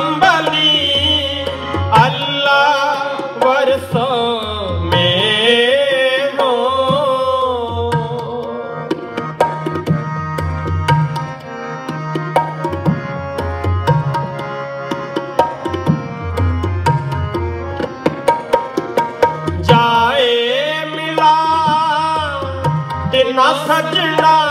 ਸੰਭਲੀ। ਅੱਲਾ ਵਰਸੋ ਮੇ ਜਾਏ ਮਿਲਾ ਤੇ ਨਾ ਸਜਣਾ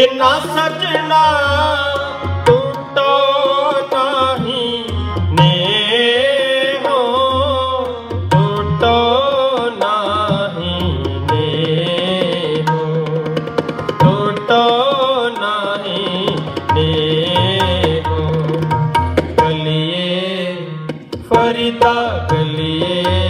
ਦਿਨਾ ਸਜਣਾ ਟੂਟੋ ਨਹੀਂ ਨੇ ਹੋ, ਟੂਟੋ ਨਹੀਂ ਨੇ ਹੋ, ਟੂਟੋ ਨਹੀਂ ਨੇ ਹੋ। ਗਲੀਏ, ਫਰੀਦਾ ਗਲੀਏ।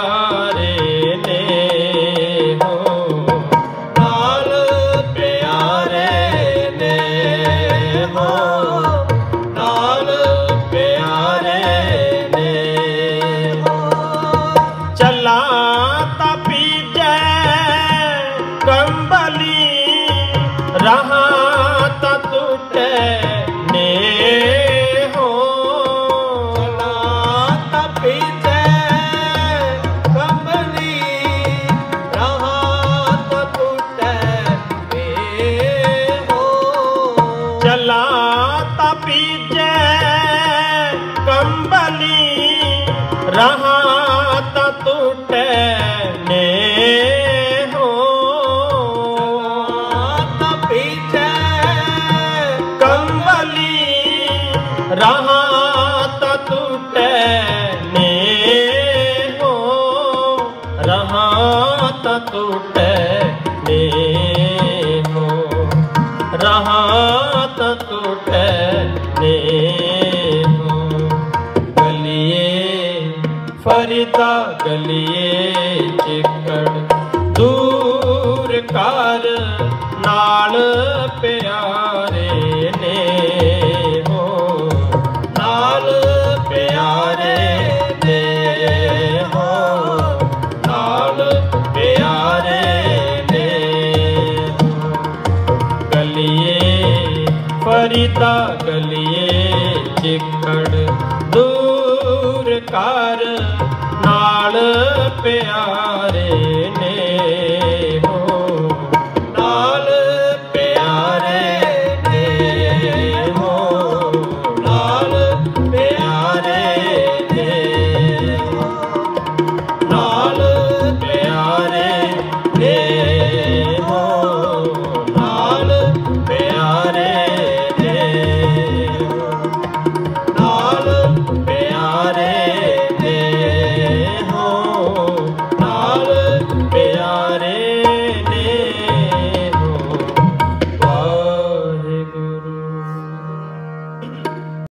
ਰਹਾ ਤਾਂ ਟੁੱਟੇ ਨੇ ਹੋ। ਤਾਂ ਪੀਛੇ ਕੰਬਲੀ ਰਹਾ ਤਾਂ ਟੁੱਟੇ ਨੇ ਹੋ। ਰਹਾ ਤਾਂ ਟੁੱਟੇ ਨੇ ਫਰੀਦਾ ਗਲੀਏ ਚਿੱਕੜ, ਦੂਰ ਕਰ ਨਾਲ ਪਿਆਰੇ ਨੇ ਹੋ। ਨਾਲ ਪਿਆਰੇ ਨੇ ਹੋ। ਨਾਲ ਪਿਆਰੇ ਨੇ ਹੋ। ਗਲੀਏ ਫਰੀਦਾ ਗਲੀਏ ਚਿੱਕੜ, ਦੂਰ ਕਰ ਨਾਲ ਪਿਆਰੇ